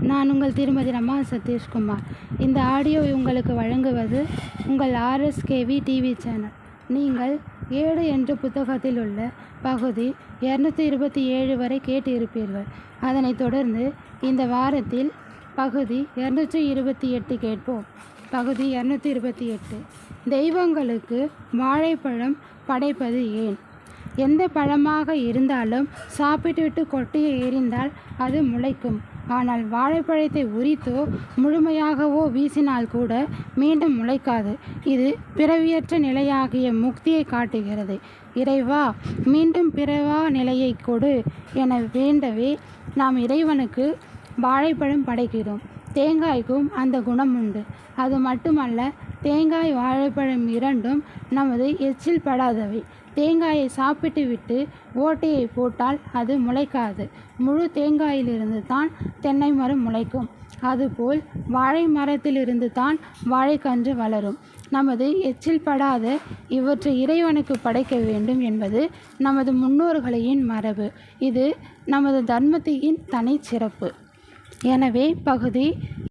நான் உங்கள் திருமதி ரமா சதீஷ்குமார். இந்த ஆடியோ உங்களுக்கு வழங்குவது உங்கள் ஆர்எஸ்கேவி டிவி சேனல் நீங்கள் ஏடு என்ற புத்தகத்தில் உள்ள பகுதி இரநூத்தி இருபத்தி ஏழு வரை கேட்டு இருப்பீர்கள் அதனைத் தொடர்ந்து இந்த வாரத்தில் பகுதி இரநூற்றி இருபத்தி எட்டு கேட்போம். பகுதி இரநூத்தி இருபத்தி எட்டு தெய்வங்களுக்கு வாழைப்பழம் படைப்பது ஏன்? எந்த பழமாக இருந்தாலும் சாப்பிட்டுவிட்டு கொட்டையை எறிந்தால் அது முளைக்கும். ஆனால் வாழைப்பழத்தை உரித்தோ முழுமையாகவோ வீசினால் கூட மீண்டும் முளைக்காது. இது பிறவியற்ற நிலையாகிய முக்தியை காட்டுகிறது. இறைவா மீண்டும் பிறவா நிலையை கொடு என வேண்டவே நாம் இறைவனுக்கு வாழைப்பழம் படைக்கிறோம். தேங்காய்க்கும் அந்த குணம் உண்டு. அது மட்டுமல்ல தேங்காய் வாழைப்பழம் இரண்டும் நமது எச்சில் படாதவை. தேங்காயை சாப்பிட்டு விட்டு ஓட்டையை போட்டால் அது முளைக்காது. முழு தேங்காயிலிருந்து தான் தென்னை மரம் முளைக்கும். அதுபோல் வாழை மரத்திலிருந்து தான் வாழைக்கன்று வளரும். நமது எச்சில் படாத இவற்றை இறைவனுக்கு படைக்க வேண்டும் என்பது நமது முன்னோர்களின் மரபு. இது நமது தர்மத்தின் தனிச்சிறப்பு. எனவே பகுதி